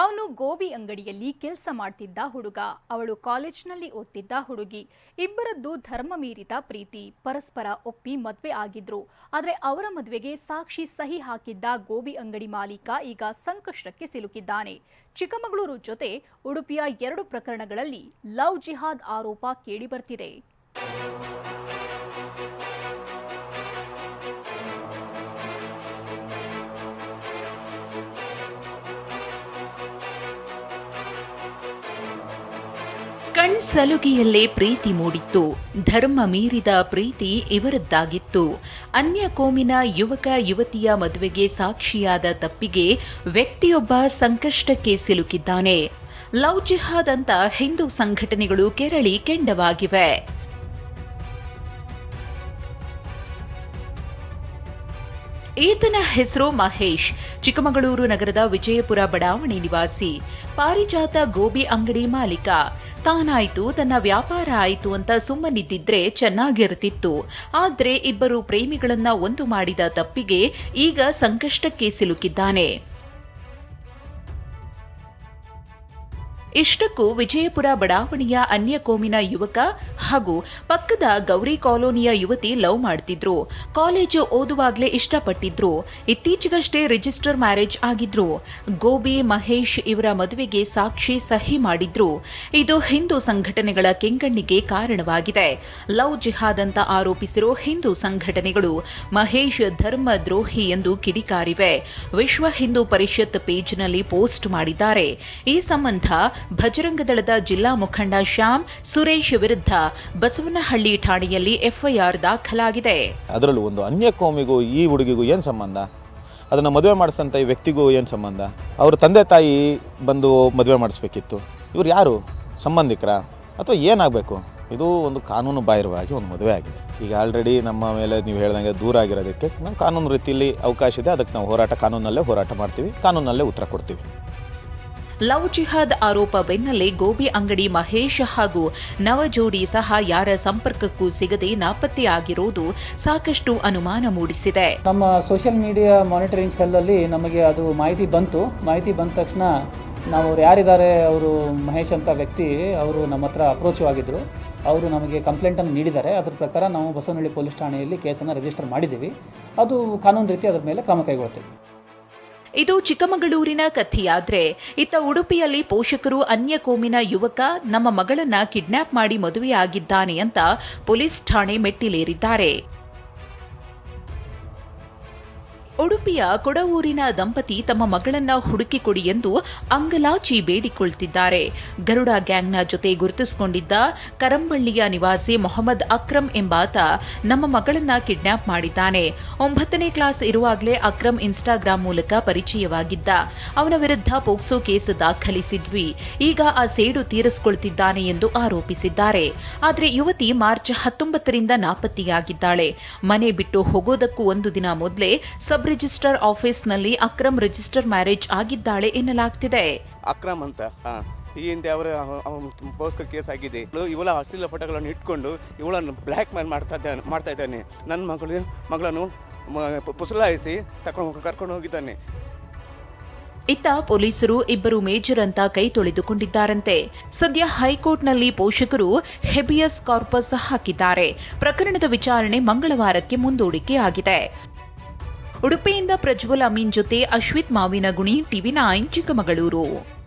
ಅವನು ಗೋಬಿ ಅಂಗಡಿಯಲ್ಲಿ ಕೆಲಸ ಮಾಡ್ತಿದ್ದ ಹುಡುಗ. ಅವಳು ಕಾಲೇಜ್ನಲ್ಲಿ ಓದ್ತಿದ್ದ ಹುಡುಗಿ. ಇಬ್ಬರದ್ದು ಧರ್ಮ ಮೀರಿದ ಪ್ರೀತಿ, ಪರಸ್ಪರ ಒಪ್ಪಿ ಮದುವೆ ಆಗಿದ್ರು. ಆದರೆ ಅವರ ಮದುವೆಗೆ ಸಾಕ್ಷಿ ಸಹಿ ಹಾಕಿದ್ದ ಗೋಬಿ ಅಂಗಡಿ ಮಾಲೀಕ ಈಗ ಸಂಕಷ್ಟಕ್ಕೆ ಸಿಲುಕಿದ್ದಾನೆ. ಚಿಕ್ಕಮಗಳೂರು ಜೊತೆ ಉಡುಪಿಯ ಎರಡು ಪ್ರಕರಣಗಳಲ್ಲಿ ಲವ್ ಜಿಹಾದ್ ಆರೋಪ ಕೇಳಿಬರ್ತಿದೆ ಕಣ್ಸಲುಗಿಯಲ್ಲೇ ಪ್ರೀತಿ ಮೂಡಿತ್ತು. ಧರ್ಮ ಮೀರಿದ ಪ್ರೀತಿ ಇವರದ್ದಾಗಿತ್ತು. ಅನ್ಯ ಕೋಮಿನ ಯುವಕ ಯುವತಿಯ ಮದುವೆಗೆ ಸಾಕ್ಷಿಯಾದ ತಪ್ಪಿಗೆ ವ್ಯಕ್ತಿಯೊಬ್ಬ ಸಂಕಷ್ಟಕ್ಕೆ ಸಿಲುಕಿದ್ದಾನೆ. ಲವ್ ಜಿಹಾದ್ ಅಂತ ಹಿಂದೂ ಸಂಘಟನೆಗಳು ಕೆರಳಿ ಕೆಂಡವಾಗಿವೆ. ಈತನ ಹೆಸರು ಮಹೇಶ್. ಚಿಕ್ಕಮಗಳೂರು ನಗರದ ವಿಜಯಪುರ ಬಡಾವಣೆ ನಿವಾಸಿ. ಪಾರಿಜಾತ ಗೋಬಿ ಅಂಗಡಿ ಮಾಲೀಕ. ತಾನಾಯ್ತು, ತನ್ನ ವ್ಯಾಪಾರ ಆಯಿತು ಅಂತ ಸುಮ್ಮನಿದ್ದಿದ್ರೆ ಚೆನ್ನಾಗಿರ್ತಿತ್ತು. ಆದ್ರೆ ಇಬ್ಬರು ಪ್ರೇಮಿಗಳನ್ನ ಒಂದು ಮಾಡಿದ ತಪ್ಪಿಗೆ ಈಗ ಸಂಕಷ್ಟಕ್ಕೆ ಸಿಲುಕಿದ್ದಾನೆ. ಇಷ್ಟಕ್ಕೂ ವಿಜಯಪುರ ಬಡಾವಣೆಯ ಅನ್ಯ ಕೋಮಿನ ಯುವಕ ಹಾಗೂ ಪಕ್ಕದ ಗೌರಿ ಕಾಲೋನಿಯ ಯುವತಿ ಲವ್ ಮಾಡ್ತಿದ್ರು. ಕಾಲೇಜು ಓದುವಾಗಲೇ ಇಷ್ಟಪಟ್ಟಿದ್ರು. ಇತ್ತೀಚೆಗಷ್ಟೇ ರಿಜಿಸ್ಟರ್ ಮ್ಯಾರೇಜ್ ಆಗಿದ್ರು. ಗೋಬಿ, ಮಹೇಶ್ ಇವರ ಮದುವೆಗೆ ಸಾಕ್ಷಿ ಸಹಿ ಮಾಡಿದ್ರು. ಇದು ಹಿಂದೂ ಸಂಘಟನೆಗಳ ಕೆಂಗಣ್ಣಿಗೆ ಕಾರಣವಾಗಿದೆ. ಲವ್ ಜಿಹಾದ್ ಅಂತ ಆರೋಪಿಸಿರೋ ಹಿಂದೂ ಸಂಘಟನೆಗಳು ಮಹೇಶ್ ಧರ್ಮ ದ್ರೋಹಿ ಎಂದು ಕಿಡಿಕಾರಿವೆ. ವಿಶ್ವ ಹಿಂದೂ ಪರಿಷತ್ ಪೇಜ್ನಲ್ಲಿ ಪೋಸ್ಟ್ ಮಾಡಿದ್ದಾರೆ. ಈ ಸಂಬಂಧ ಭಜರಂಗ ದಳದ ಜಿಲ್ಲಾ ಮುಖಂಡ ಶ್ಯಾಮ್ ಸುರೇಶ್ ವಿರುದ್ಧ ಬಸವನಹಳ್ಳಿ ಠಾಣೆಯಲ್ಲಿ ಎಫ್ಐಆರ್ ದಾಖಲಾಗಿದೆ. ಅದರಲ್ಲೂ ಒಂದು ಅನ್ಯ ಕೋಮಿಗೂ ಈ ಹುಡುಗಿಗೂ ಏನು ಸಂಬಂಧ? ಅದನ್ನು ಮದುವೆ ಮಾಡಿಸಿದಂಥ ಈ ವ್ಯಕ್ತಿಗೂ ಏನು ಸಂಬಂಧ? ಅವರ ತಂದೆ ತಾಯಿ ಬಂದು ಮದುವೆ ಮಾಡಿಸ್ಬೇಕಿತ್ತು. ಇವ್ರು ಯಾರು? ಸಂಬಂಧಿಕರ? ಅಥವಾ ಏನಾಗಬೇಕು? ಇದು ಒಂದು ಕಾನೂನು ಬಾಹಿರವಾಗಿ ಒಂದು ಮದುವೆ ಆಗಿದೆ. ಈಗ ಆಲ್ರೆಡಿ ನಮ್ಮ ಮೇಲೆ ನೀವು ಹೇಳ್ದಂಗೆ ದೂರ ಆಗಿರೋದಕ್ಕೆ ನಾವು ಕಾನೂನು ರೀತಿಯಲ್ಲಿ ಅವಕಾಶ ಇದೆ. ಅದಕ್ಕೆ ನಾವು ಹೋರಾಟ, ಕಾನೂನಲ್ಲೇ ಹೋರಾಟ ಮಾಡ್ತೀವಿ, ಕಾನೂನಲ್ಲೇ ಉತ್ತರ ಕೊಡ್ತೀವಿ. ಲವ್ ಜಿಹಾದ್ ಆರೋಪ ಬೆನ್ನಲ್ಲೇ ಗೋಬಿ ಅಂಗಡಿ ಮಹೇಶ್ ಹಾಗೂ ನವಜೋಡಿ ಸಹ ಯಾರ ಸಂಪರ್ಕಕ್ಕೂ ಸಿಗದೆ ನಾಪತ್ತೆಯಾಗಿರುವುದು ಸಾಕಷ್ಟು ಅನುಮಾನ ಮೂಡಿಸಿದೆ. ನಮ್ಮ ಸೋಷಿಯಲ್ ಮೀಡಿಯಾ ಮಾನಿಟರಿಂಗ್ ಸೆಲ್ಲಲ್ಲಿ ನಮಗೆ ಅದು ಮಾಹಿತಿ ಬಂತು. ಮಾಹಿತಿ ಬಂದ ತಕ್ಷಣ ನಾವು ಅವ್ರು ಯಾರಿದ್ದಾರೆ, ಅವರು ಮಹೇಶ್ ಅಂತ ವ್ಯಕ್ತಿ, ಅವರು ನಮ್ಮ ಹತ್ರ ಅಪ್ರೋಚ್ ಆಗಿದ್ದರು ಅವರು ನಮಗೆ ಕಂಪ್ಲೇಂಟನ್ನು ನೀಡಿದ್ದಾರೆ. ಅದ್ರ ಪ್ರಕಾರ ನಾವು ಬಸವನಹಳ್ಳಿ ಪೊಲೀಸ್ ಠಾಣೆಯಲ್ಲಿ ಕೇಸನ್ನು ರಿಜಿಸ್ಟರ್ ಮಾಡಿದ್ದೀವಿ. ಅದು ಕಾನೂನು ರೀತಿ ಅದರ ಮೇಲೆ ಕ್ರಮ ಕೈಗೊಳ್ತೀವಿ. ಇದು ಚಿಕ್ಕಮಗಳೂರಿನ ಕಥೆಯಾದ್ರೆ, ಇತ್ತ ಉಡುಪಿಯಲ್ಲಿ ಪೋಷಕರು ಅನ್ಯ ಕೋಮಿನ ಯುವಕ ನಮ್ಮ ಮಗಳನ್ನ ಕಿಡ್ನಾಪ್ ಮಾಡಿ ಮದುವೆಯಾಗಿದ್ದಾನೆ ಅಂತ ಪೊಲೀಸ್ ಠಾಣೆ ಮೆಟ್ಟಿಲೇರಿದ್ದಾರೆ. ಉಡುಪಿಯ ಕೊಡವೂರಿನ ದಂಪತಿ ತಮ್ಮ ಮಗಳನ್ನ ಹುಡುಕಿಕೊಡಿ ಎಂದು ಅಂಗಲಾಚಿ ಬೇಡಿಕೊಳ್ತಿದ್ದಾರೆ. ಗರುಡ ಗ್ಯಾಂಗ್ನ ಜೊತೆ ಗುರುತಿಸಿಕೊಂಡಿದ್ದ ಕರಂಬಳ್ಳಿಯ ನಿವಾಸಿ ಮೊಹಮ್ಮದ್ ಅಕ್ರಮ್ ಎಂಬಾತ ನಮ್ಮ ಮಗಳನ್ನ ಕಿಡ್ನಾಪ್ ಮಾಡಿದ್ದಾನೆ. ಒಂಬತ್ತನೇ ಕ್ಲಾಸ್ ಇರುವಾಗಲೇ ಅಕ್ರಮ್ ಇನ್ಸ್ಟಾಗ್ರಾಂ ಮೂಲಕ ಪರಿಚಯವಾಗಿದ್ದ. ಅವನ ವಿರುದ್ಧ ಪೋಕ್ಸೋ ಕೇಸ್ ದಾಖಲಿಸಿದ್ವಿ. ಈಗ ಆ ಸೇಡು ತೀರಿಸಿಕೊಳ್ತಿದ್ದಾನೆ ಎಂದು ಆರೋಪಿಸಿದ್ದಾರೆ. ಆದರೆ ಯುವತಿ ಮಾರ್ಚ್ ಹತ್ತೊಂಬತ್ತರಿಂದ ನಾಪತ್ತೆಯಾಗಿದ್ದಾಳೆ. ಮನೆ ಬಿಟ್ಟು ಹೋಗೋದಕ್ಕೂ ಒಂದು ದಿನ ಮೊದಲೇ ಸಬ್ ರಿಜಿಸ್ಟರ್ ಆಫೀಸ್ನಲ್ಲಿ ಅಕ್ರಮ್ ರಿಜಿಸ್ಟರ್ ಮ್ಯಾರೇಜ್ ಆಗಿದ್ದಾಳೆ ಎನ್ನಲಾಗ್ತಿದೆ. ಅಕ್ರಮ್ ಅಂತ? ಹಾಂ. ಈ ಹಿಂದೆ ಅವರ ಬೋಸ್ಕ ಕೇಸ್ ಆಗಿದೆ. ಇವಳ ಅಶ್ಲೀಲ ಪಟಗಳನ್ನು ಇಟ್ಕೊಂಡು ಇವಳನ್ನು ಬ್ಲ್ಯಾಕ್ ಮೇಲ್ ಮಾಡ್ತಾ ಇದ್ದಾನೆ ಮಾಡ್ತಾ ಇದ್ದಾನೆ. ನನ್ನ ಮಗಳು ಮಗಳನ್ನು ಪುಸಲಾಯಿಸಿ ತಕೊಂಡು ಕರ್ಕೊಂಡು ಹೋಗಿದ್ದಾನೆ. ಇತ್ತ ಪೊಲೀಸರು ಇಬ್ಬರು ಮೇಜರ್ ಅಂತ ಕೈ ತೊಳೆದುಕೊಂಡಿದ್ದಾರಂತೆ. ಸದ್ಯ ಹೈಕೋರ್ಟ್ನಲ್ಲಿ ಪೋಷಕರು ಹೆಬಿಯಸ್ ಕಾರ್ಪಸ್ ಹಾಕಿದ್ದಾರೆ. ಪ್ರಕರಣದ ವಿಚಾರಣೆ ಮಂಗಳವಾರಕ್ಕೆ ಮುಂದೂಡಿಕೆ ಆಗಿದೆ ಉಡುಪಿಯಿಂದ ಪ್ರಜ್ವಲ್ ಅಮೀನ್ ಜೊತೆ ಅಶ್ವಿತ್ ಮಾವಿನಗುಣಿ ಟಿವಿ ನೈನ್ ಚಿಕ್ಕಮಗಳೂರು.